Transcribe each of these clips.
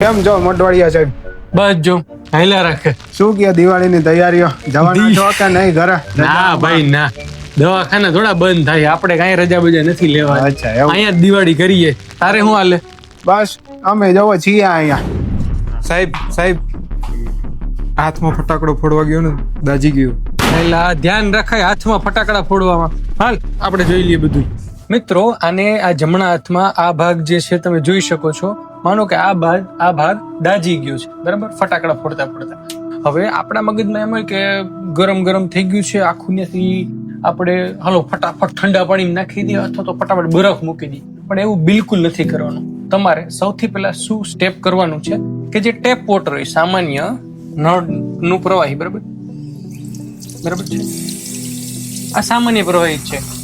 કેમ છો મોટવાડિયા સાહેબ બસ જો હાલ્યા રાખે. શું કે દિવાળીની તૈયારીઓ? જવાના છો કે નહીં ઘરે? ના ભાઈ ના. દવાખાના થોડા બંધ થાય. આપણે કાંઈ રજા બજા નથી લેવા. અચ્છા અહીંયા દિવાળી કરીએ. તારે શું હાલે? બસ અમે જવો છીએ અહીંયા. સાહેબ સાહેબ હાથમાં ફટાકડો ફોડવા ગયો ને દાજી ગયો. એટલે આ ધ્યાન રખાય હાથમાં ફટાકડા ફોડવામાં. હાલ આપણે જોઈ લઈએ બધું. મિત્રો આને આ જમણા હાથમાં આ ભાગ જે છે તમે જોઈ શકો છો. માનો કે આ ભાગ આ ભાગ દાજી ગયો છે, બરાબર? ફટાકડા ફોડતા ફોડતા. હવે આપણા મગજમાં એમ હોય કે ગરમ ગરમ થઈ ગયું છે આખું ત્યાંથી આપણે, હાલો, ફટાફટ ઠંડા પાણી નાખી દઈએ અથવા તો ફટાફટ બરફ મૂકી દઈએ. પણ એવું બિલકુલ નથી કરવાનું. તમારે સૌથી પહેલા શું સ્ટેપ કરવાનું છે કે જે ટેપ વોટર હોય, સામાન્ય નળનું પ્રવાહી, બરાબર? બરાબર છે? આ સામાન્ય પ્રવાહી છે.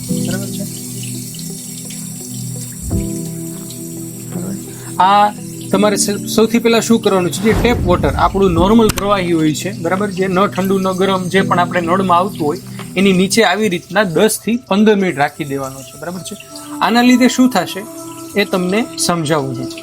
આ તમારે સૌથી પહેલાં શું કરવાનું છે? જે ટેપ વોટર આપણું નોર્મલ પ્રવાહી હોય છે, બરાબર? જે ન ઠંડુ, ન ગરમ જે પણ આપણે નળમાં આવતું હોય, એની નીચે આવી રીતના દસથી પંદર મિનિટ રાખી દેવાનો છે, બરાબર છે? આના લીધે શું થશે? એ તમને સમજાવવું છે.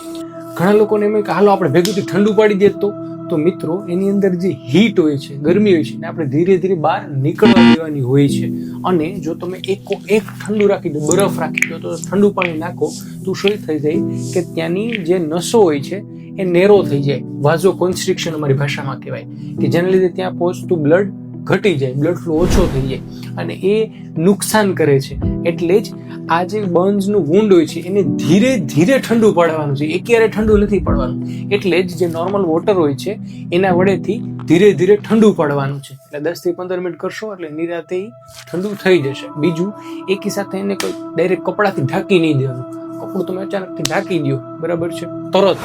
ઘણા લોકોને એમ કે, હાલો, આપણે ભેગુંથી ઠંડુ પાડી દઈએ તો તો મિત્રો, એની અંદર જે હીટ હોય છે, ગરમી હોય છે ને આપણે ધીરે ધીરે બહાર નીકળવા દેવાની હોય છે. અને જો તમે એક એક ઠંડુ રાખી દો, બરફ રાખી દો, તો ઠંડુ પાણી નાખો, તો શું થઈ જાય કે ત્યાંની જે નસો હોય છે, એ નેરો થઈ જાય. વાઝો કોન્સ્ટ્રિક્શન અમારી ભાષામાં કહેવાય. કે જેના લીધે ત્યાં પહોંચતું બ્લડ ઘટી જાય બ્લડ ફ્લો ઓછો થઈ જાય અને એ નુકસાન કરે છે. એટલે જ આ જે બર્ન્સનું વુન્ડ હોય છે, એને ધીરે ધીરે ઠંડુ પાડવાનું છે. એક્યારે ઠંડુ નથી પાડવાનું. એટલે જ જે નોર્મલ વોટર હોય છે, એના વડેથી ધીરે ધીરે ઠંડુ પાડવાનું છે. એટલે દસથી પંદર મિનિટ કરશો, એટલે નિરાતે ઠંડુ થઈ જશે. બીજું, એકી સાથે એને કોઈ ડાયરેક્ટ કપડાથી ઢાંકી નહીં દેવાનું. કપડું તમે અચાનકથી ઢાંકી દો બરાબર છે? તરત.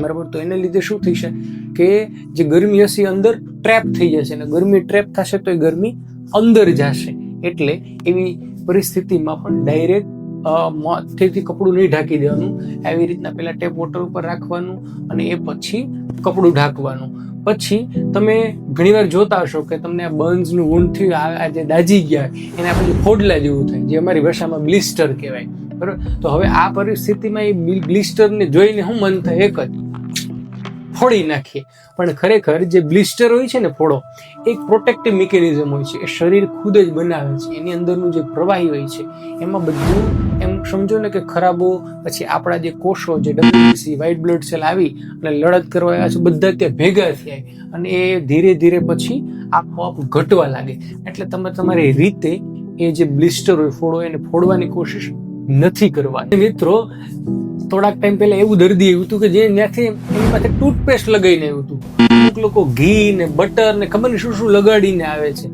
બરાબર, તો એને લીધે શું થશે? કે જે ગરમી હશે અંદર ટ્રેપ થઈ જશે અને ગરમી ટ્રેપ થશે તો એ ગરમી અંદર જશે. એટલે એવી પરિસ્થિતિમાં પણ ડાયરેક્ટ મોથેથી કપડું નહીં ઢાંકી દેવાનું. આવી રીતના પહેલાં ટેપ વોટર ઉપર રાખવાનું અને એ પછી કપડું ઢાંકવાનું. પછી તમે ઘણીવાર જોતા હશો કે તમને આ બર્ન્સનું ઊંડ થયું આ જે દાજી ગયા એને આપણે ફોડલા જેવું થાય, જે અમારી ભાષામાં બ્લિસ્ટર કહેવાય. બરાબર? તો હવે આ પરિસ્થિતિમાં એ બ્લિસ્ટરને જોઈને હું મન થાય? એક જ. ફોડી નાખીએ પણ ખરેખર જે બ્લિસ્ટર હોય છે ને ફોડો, એક પ્રોટેક્ટિવ મિકેનિઝમ હોય છે. એ શરીર ખુદ જ બનાવે છે. એની અંદરનું જે પ્રવાહી હોય છે, એમાં બધું એમ સમજો ને કે ખરાબો, પછી આપણા જે કોષો જે ડબ્લ્યુસી વ્હાઇટ બ્લડ સેલ આવી અને લડત કરવા આવ્યા છે, બધા ત્યાં ભેગા થયા. અને એ ધીરે ધીરે પછી આપોઆપ ઘટવા લાગે. એટલે તમે તમારી રીતે એ જે બ્લિસ્ટર હોય, ફોડો, એને ફોડવાની કોશિશ નથી કરવાની. મિત્રો થોડાક ટાઈમ પહેલા એવું દર્દી આવ્યું હતું કે જે ત્યાંથી એની પાસે ટૂથપેસ્ટ લગાવીને આવ્યું હતું. અમુક લોકો ઘી ને બટર ને ખબર શું શું લગાડીને આવે છે.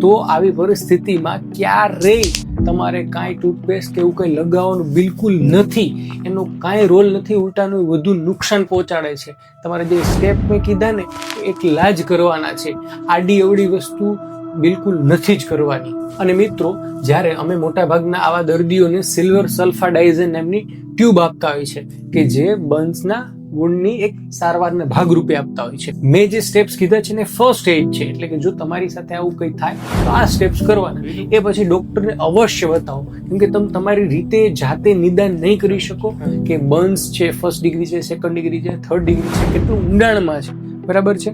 તો આવી પરિસ્થિતિમાં ક્યારેય તમારે કાંઈ ટૂથપેસ્ટ કે એવું કંઈ લગાવવાનું બિલકુલ નથી. એનો કાંઈ રોલ નથી, ઉલટાનું વધુ નુકસાન પહોંચાડે છે. તમારે જે સ્ટેપ મેં કીધા ને એ જ કરવાના છે. આડી અવડી વસ્તુ બિલકુલ નથી જ કરવાની. અને મિત્રો, જ્યારે અમે મોટાભાગના આવા દર્દીઓને સિલ્વર સલ્ફાડાઇઝન નામની ટ્યુબ આપતા હોય છે, કે જે બન્સના ગુણની એક સારવારના ભાગરૂપે આપતા હોય છે. મેં જે સ્ટેપ્સ કીધા છે ને ફર્સ્ટ એડ છે, એટલે કે જો તમારી સાથે આવું કંઈ થાય, તો આ સ્ટેપ્સ કરવાના. એ પછી ડોક્ટરને અવશ્ય બતાવો. કેમ કે તમે તમારી રીતે જાતે નિદાન નહીં કરી શકો કે બર્ન્સ છે ફર્સ્ટ ડિગ્રી છે સેકન્ડ ડિગ્રી છે થર્ડ ડિગ્રી છે, કેટલું ઊંડાણમાં છે. બરાબર છે?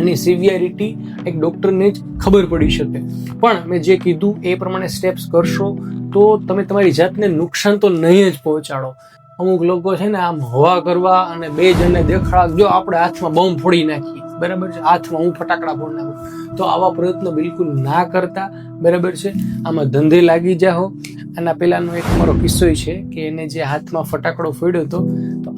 એની સિવિયરિટી એક ડૉક્ટરને જ ખબર પડી શકે. પણ મેં જે કીધું એ પ્રમાણે સ્ટેપ્સ કરશો તો તમે તમારી જાતને નુકસાન તો નહીં જ પહોંચાડો. અમુક લોકો છે ને આમ હવા કરવા અને બે જણને દેખાડ જો આપણે હાથમાં બોમ્બ ફોડી નાખીએ, બરાબર છે? હાથમાં હું ફટાકડા ફોડી નાખું. તો આવા પ્રયત્નો બિલકુલ ના કરતા, બરાબર છે? આમાં ધંધે લાગી જાઓ. આના પહેલાંનો એક મારો કિસ્સો છે કે એને જે હાથમાં ફટાકડો ફોડ્યો હતો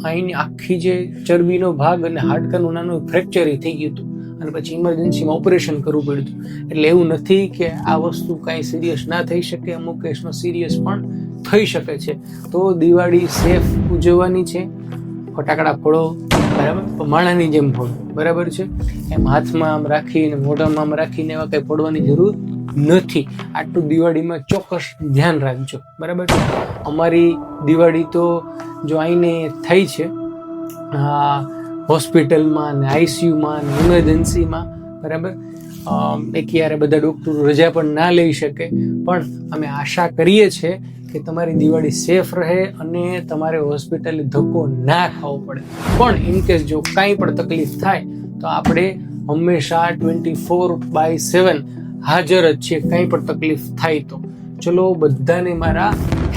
અહીંની આખી જે ચરબીનો ભાગ અને હાડકાનું નાનું ફ્રેક્ચર થઈ ગયું હતું. અને પછી ઇમરજન્સીમાં ઓપરેશન કરવું પડ્યું હતું. એટલે એવું નથી કે આ વસ્તુ કાંઈ સિરિયસ ના થઈ શકે, અમુક કેસમાં સિરિયસ પણ થઈ શકે છે. તો દિવાળી સેફ ઉજવવાની છે. ફટાકડા ફોડો, બરાબર? માણાની જેમ ફોડો. બરાબર છે? એમ હાથમાં આમ રાખીને, મોઢામાં આમ રાખીને એવા કંઈ ફોડવાની જરૂર નથી. આટલું દિવાળીમાં ચોક્કસ ધ્યાન રાખજો. બરાબર અમારી દિવાળી તો જો આઈને થઈ છે હોસ્પિટલમાં ને આઈસીયુમાં ને ઇમરજન્સીમાં, બરાબર? એક યારે બધા ડૉક્ટરો રજા પણ ના લઈ શકે. પણ અમે આશા કરીએ છીએ કે તમારી દિવાળી સેફ રહે અને તમારે હોસ્પિટલે ધક્કો ના ખાવો પડે. પણ ઇન કેસ જો કાંઈ પણ તકલીફ થાય, તો આપણે હંમેશા ટ્વેન્ટી ફોર બાય સેવન હાજર જ છીએ. કાંઈ પણ તકલીફ થાય તો. ચલો બધાને મારા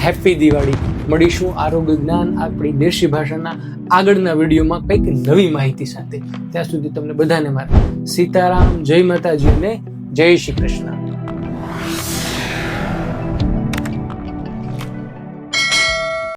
હેપી દિવાળી. મળીશું. આરોગ્ય જ્ઞાન આપણી દેશી ભાષાના આગળના વિડીયોમાં કંઈક નવી માહિતી સાથે. ત્યાં સુધી તમને બધાને મારા સીતારામ, જય માતાજી અને જય શ્રી કૃષ્ણ.